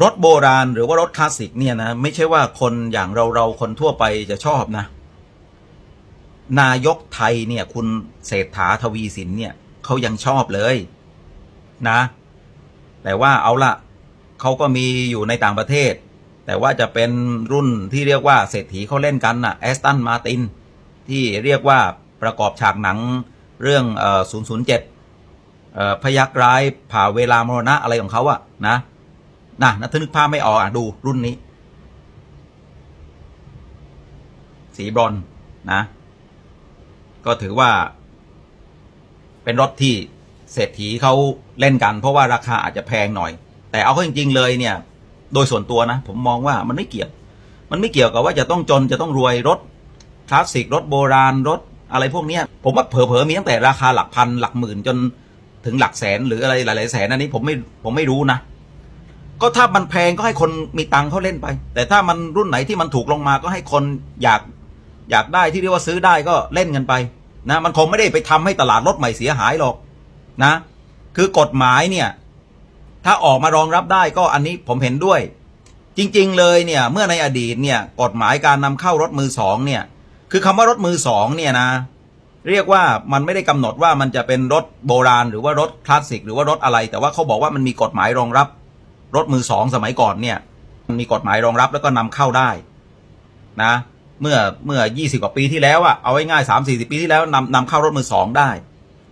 รถโบราณหรือว่ารถคลาสสิกเนี่ยนะไม่ใช่ว่าคนอย่างเราเราคนทั่วไปจะชอบนะ นายกไทยเนี่ย คุณเศรษฐาทวีสินเนี่ยเขายังชอบเลยนะ แต่ว่าเอาละเขาก็มีอยู่ในต่างประเทศ แต่ว่าจะเป็นรุ่นที่เรียกว่าเศรษฐีเขาเล่นกันน่ะแอสตันมาตินที่เรียกว่าประกอบฉากหนังเรื่อง 007พยักร้ายผ่าเวลามรณะอะไรของเขาอะนะ นะนะถ้านึกภาพไม่ออกอะดูรุ่นนี้ สีบรอนนะ ก็ถือว่า เป็นรถที่เศรษฐีเขาเล่นกัน เพราะว่าราคาอาจจะแพงหน่อย แต่เอาเข้าจริง ๆ เลยเนี่ย โดยส่วนตัวนะ ผมมองว่ามันไม่เกี่ยว มันไม่เกี่ยวกับว่าจะต้องจนจะต้องรวยรถคลาสสิกรถโบราณรถอะไรพวกนี้ผมว่าเผลอๆมีตั้งแต่ราคาหลักพันหลักหมื่นจนถึงหลักแสนหรืออะไรหลายๆแสนอันนี้ผมไม่ผมไม่รู้นะ ก็ถ้ามันแพงก็ให้คนมีตังค์เขาเล่นไป แต่ถ้ามันรุ่นไหนที่มันถูกลงมาก็ให้คนอยากอยากได้ที่เรียกว่าซื้อได้ก็เล่นกันไปนะมันคงไม่ได้ไปทำให้ตลาดรถใหม่เสียหายหรอกนะ คือกฎหมายเนี่ย ถ้าออกมารองรับได้ก็อันนี้ผมเห็นด้วย จริง ๆ เลยเนี่ย เมื่อในอดีตเนี่ยกฎหมายการนำเข้ารถมือสองเนี่ย คือคำว่ารถมือสองเนี่ยนะ เรียกว่ามันไม่ได้กำหนดว่ามันจะเป็นรถโบราณ หรือว่ารถคลาสสิกหรือว่ารถอะไร แต่ว่าเขาบอกว่ามันมีกฎหมายรองรับ รถมือสองสมัยก่อนเนี่ยมีกฎหมายรองรับแล้วก็นำเข้าได้นะ เมื่อเมื่อ 20 กว่าปีที่แล้วอะเอาไว้ง่าย3 4 0ปีที่แล้วนำนำเข้ารถมือสองได้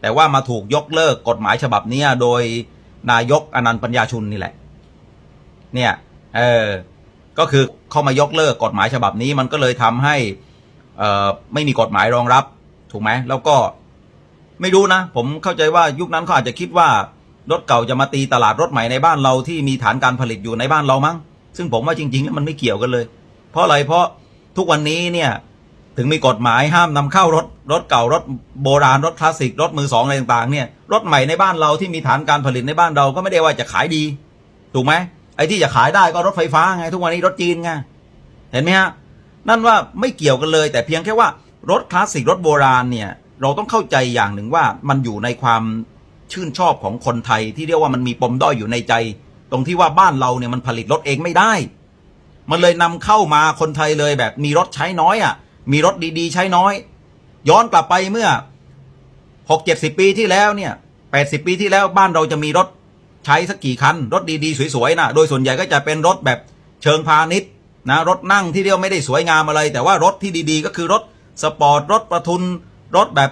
แต่ว่ามาถูกยกเลิกกฎหมายฉบับนี้โดยนายกอนันต์ปัญญาชุนนี่แหละ เนี่ยเออก็คือเข้ามายกเลิกกฎหมายฉบับนี้มันก็เลยทำให้เอ่อไม่มีกฎหมายรองรับ ถูกไหมแล้วก็ไม่รู้นะ ผมเข้าใจว่ายุคนั้นเขาอาจจะคิดว่า รถเก่าจะมาตีตลาดรถใหม่ในบ้านเราที่มีฐานการผลิตอยู่ในบ้านเรามั้ง ซึ่งผมว่าจริงๆแล้วมันไม่เกี่ยวกันเลย เพราะอะไรเพราะทุกวันนี้เนี่ยถึงมีกฎหมายห้ามนำเข้ารถรถเก่ารถโบราณรถคลาสสิกรถมือสองอะไรต่างๆเนี่ยรถใหม่ในบ้านเราที่มีฐานการผลิตในบ้านเราก็ไม่ได้ว่าจะขายดี ถูกไหมไอ้ที่จะขายได้ก็รถไฟฟ้าไง ทุกวันนี้รถจีนไงเห็นไหมฮะนั่นว่าไม่เกี่ยวกันเลย แต่เพียงแค่ว่ารถคลาสสิกรถโบราณเนี่ยเราต้องเข้าใจอย่างหนึ่งว่ามันอยู่ในความ ชื่นชอบของคนไทยที่เรียกว่ามันมีปมด้อยอยู่ในใจ ตรงที่ว่าบ้านเราเนี่ยมันผลิตรถเองไม่ได้ มันเลยนำเข้ามาคนไทยเลยแบบมีรถใช้น้อยอะ มีรถดีๆ ใช้น้อย ย้อนกลับไปเมื่อหกเจ็ดสิบปีที่แล้วเนี่ยแปดสิบปีที่แล้วบ้านเราจะมีรถใช้สักกี่คัน รถดีๆ สวยๆนะโดยส่วนใหญ่ก็จะเป็นรถแบบเชิงพาณิชย์นะรถนั่งที่เรียกไม่ได้สวยงามอะไร แต่ว่ารถที่ดีๆ ก็คือรถสปอร์ตรถประทุนรถแบบ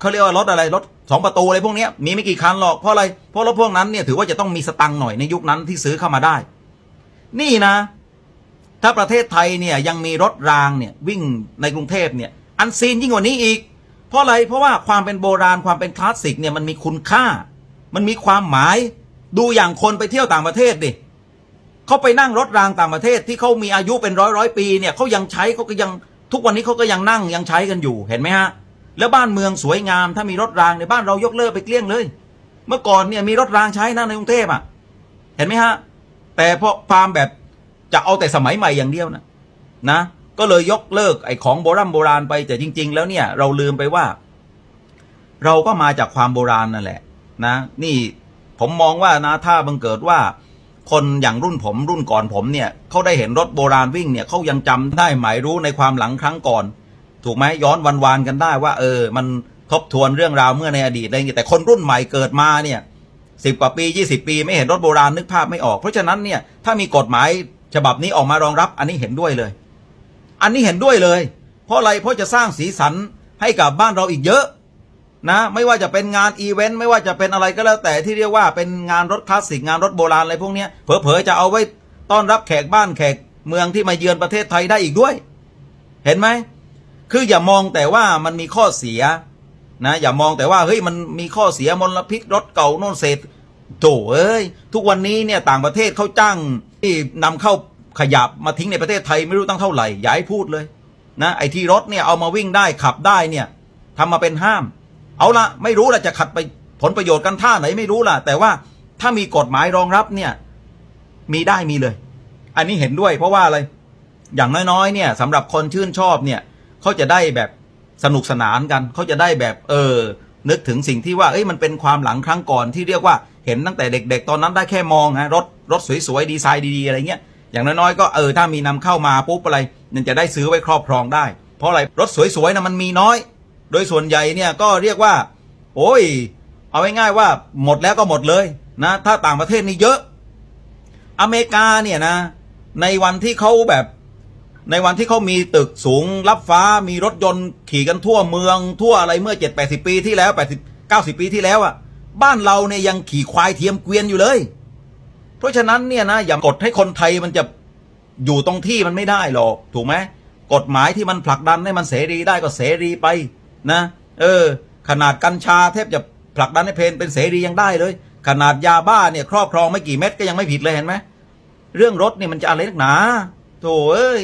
เขาเรียกว่ารถอะไรรถ สองประตูอะไรพวกนี้มีไม่กี่คันหรอกเพราะอะไรเพราะรถพวกนั้นเนี่ยถือว่าจะต้องมีสตังค์หน่อยในยุคนั้นที่ซื้อเข้ามาได้ นี่นะ ถ้าประเทศไทยเนี่ยยังมีรถรางเนี่ยวิ่งในกรุงเทพเนี่ยอันซีนยิ่งกว่านี้อีก เพราะอะไรเพราะว่าความเป็นโบราณความเป็นคลาสสิกเนี่ยมันมีคุณค่า มันมีความหมายดูอย่างคนไปเที่ยวต่างประเทศดิเขาไปนั่งรถรางต่างประเทศที่เขามีอายุเป็นร้อยร้อยปีเนี่ยเขายังใช้เขาก็ยังทุกวันนี้เขาก็ยังนั่งยังใช้กันอยู่เห็นไหมฮะ แล้วบ้านเมืองสวยงาม ถ้ามีรถรางในบ้านเรายกเลิกไปเกลี้ยงเลย เมื่อก่อนเนี่ยมีรถรางใช้นะในกรุงเทพอะ เห็นไหมฮะ แต่พอความแบบจะเอาแต่สมัยใหม่อย่างเดียวนะนะ ก็เลยยกเลิกไอ้ของโบราณโบราณไปแต่จริง ๆ แล้วเนี่ยเราลืมไปว่า เราก็มาจากความโบราณนั่นแหละนะ นี่ผมมองว่านะถ้าบังเกิดว่าคนอย่างรุ่นผมรุ่นก่อนผมเนี่ยเขาได้เห็นรถโบราณวิ่งเนี่ยเขายังจำได้หมายรู้ในความหลังครั้งก่อน ถูกไหมย้อนวันวานกันได้ว่า เออ มันทบทวนเรื่องราวเมื่อในอดีตอะไรอย่างเงี้ยแต่คนรุ่นใหม่เกิดมาเนี่ยสิบกว่าปียี่สิบปี ไม่เห็นรถโบราณนึกภาพไม่ออก เพราะฉะนั้นเนี่ยถ้ามีกฎหมายฉบับนี้ออกมารองรับ อันนี้เห็นด้วยเลย อันนี้เห็นด้วยเลย เพราะอะไรเพราะจะสร้างสีสันให้กับบ้านเราอีกเยอะนะไม่ว่าจะเป็นงานอีเวนต์ไม่ว่าจะเป็นอะไรก็แล้วแต่ที่เรียกว่าเป็นงานรถคลาสสิกงานรถโบราณอะไรพวกนี้เผลอๆจะเอาไว้ต้อนรับแขกบ้านแขกเมืองที่มาเยือนประเทศไทยได้อีกด้วย เห็นไหม คืออย่ามองแต่ว่ามันมีข้อเสียนะอย่ามองแต่ว่าเฮ้ยมันมีข้อเสียมลพิษรถเก่าโน่นเศษโถเอ้ยทุกวันนี้เนี่ยต่างประเทศเขาจ้างที่นำเข้าขยะมาทิ้งในประเทศไทยไม่รู้ตั้งเท่าไหร่อย่าให้พูดเลยนะไอ้ที่รถเนี่ยเอามาวิ่งได้ขับได้เนี่ยทำมาเป็นห้าม เอาละไม่รู้ละจะขัดไปผลประโยชน์กันท่าไหนไม่รู้ล่ะ แต่ว่าถ้ามีกฎหมายรองรับเนี่ยมีได้มีเลย อันนี้เห็นด้วยเพราะว่าอะไร อย่างน้อยๆเนี่ยสำหรับคนชื่นชอบเนี่ย เขาจะได้แบบสนุกสนานกัน เขาจะได้แบบเออ นึกถึงสิ่งที่ว่าเอ้ยมันเป็นความหลังครั้งก่อนที่เรียกว่าเห็นตั้งแต่เด็ก ๆ ตอนนั้นได้แค่มองฮะรถรถสวยๆดีไซน์ดีๆอะไรเงี้ยอย่างน้อยๆก็เออถ้ามีนำเข้ามาปุ๊บอะไรมันจะได้ซื้อไว้ครอบครองได้ เพราะอะไรรถสวยๆนะมันมีน้อย โดยส่วนใหญ่เนี่ยก็เรียกว่า โอ้ย เอาง่ายๆว่าหมดแล้วก็หมดเลยนะถ้าต่างประเทศนี่เยอะ อเมริกาเนี่ยนะ ในวันที่เขาแบบ ในวันที่เขามีตึกสูงรับฟ้ามีรถยนต์ขี่กันทั่วเมือง ทั่วอะไรเมื่อเจ็ดแปดสิบปีที่แล้วแปดสิบเก้าสิบปีที่แล้วอะ่ะ บ้านเราเนี่ยยังขี่ควายเทียมเกวียนอยู่เลย เพราะฉะนั้นเนี่ยนะอย่ากดให้คนไทยมันจะอยู่ตรงที่มันไม่ได้หรอกถูกไหมกฎหมายที่มันผลักดันให้มันเสรีได้ก็เสรีไปนะ เออ ขนาดกัญชาแทบจะผลักดันให้เพนเป็นเสรียังได้เลย ขนาดยาบ้าเนี่ยครอบครองไม่กี่เม็ดก็ยังไม่ผิดเลยเห็นไหมเรื่องรถเนี่ยมันจะอะไรนักหนาโถเอ้ย